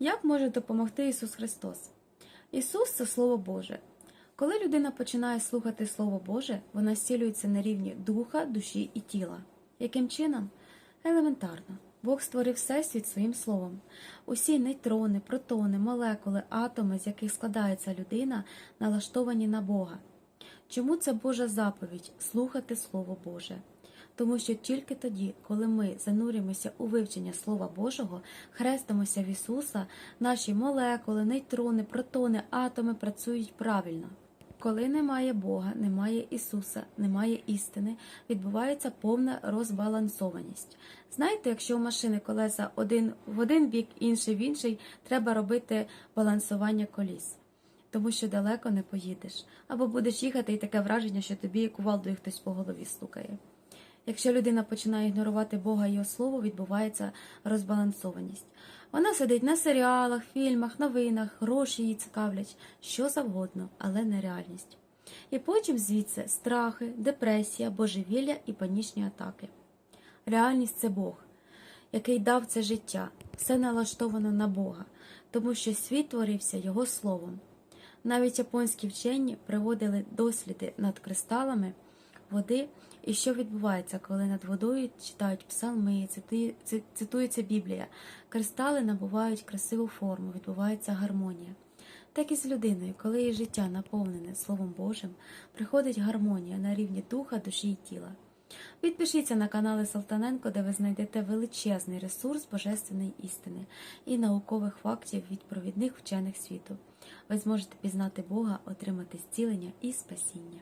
Як може допомогти Ісус Христос? Ісус це Слово Боже. Коли людина починає слухати Слово Боже, вона зцілюється на рівні духа, душі і тіла. Яким чином? Елементарно. Бог створив Всесвіт своїм словом. Усі нейтрони, протони, молекули, атоми, з яких складається людина, налаштовані на Бога. Чому це Божа заповідь слухати Слово Боже? Тому що тільки тоді, коли ми занурюємося у вивчення Слова Божого, хрестимося в Ісуса, наші молекули, нейтрони, протони, атоми працюють правильно. Коли немає Бога, немає Ісуса, немає істини, відбувається повна розбалансованість. Знаєте, якщо у машини колеса один в один бік, інший в інший, треба робити балансування коліс тому що далеко не поїдеш. Або будеш їхати і таке враження, що тобі кувалдою хтось по голові стукає. Якщо людина починає ігнорувати Бога і його слово, відбувається розбалансованість. Вона сидить на серіалах, фільмах, новинах, гроші її цікавлять, що завгодно, але не реальність. І потім звідси страхи, депресія, божевілля і панічні атаки. Реальність це Бог, який дав це життя, все налаштовано на Бога, тому що світ творився Його словом. Навіть японські вчені приводили досліди над кристалами води, і що відбувається, коли над водою читають псалми, цитується Біблія. Кристали набувають красиву форму, відбувається гармонія. Так і з людиною, коли її життя наповнене Словом Божим, приходить гармонія на рівні духа, душі і тіла. Підпишіться на канали Салтаненко, де ви знайдете величезний ресурс божественної істини і наукових фактів від провідних вчених світу. Ви зможете пізнати Бога, отримати зцілення і спасіння.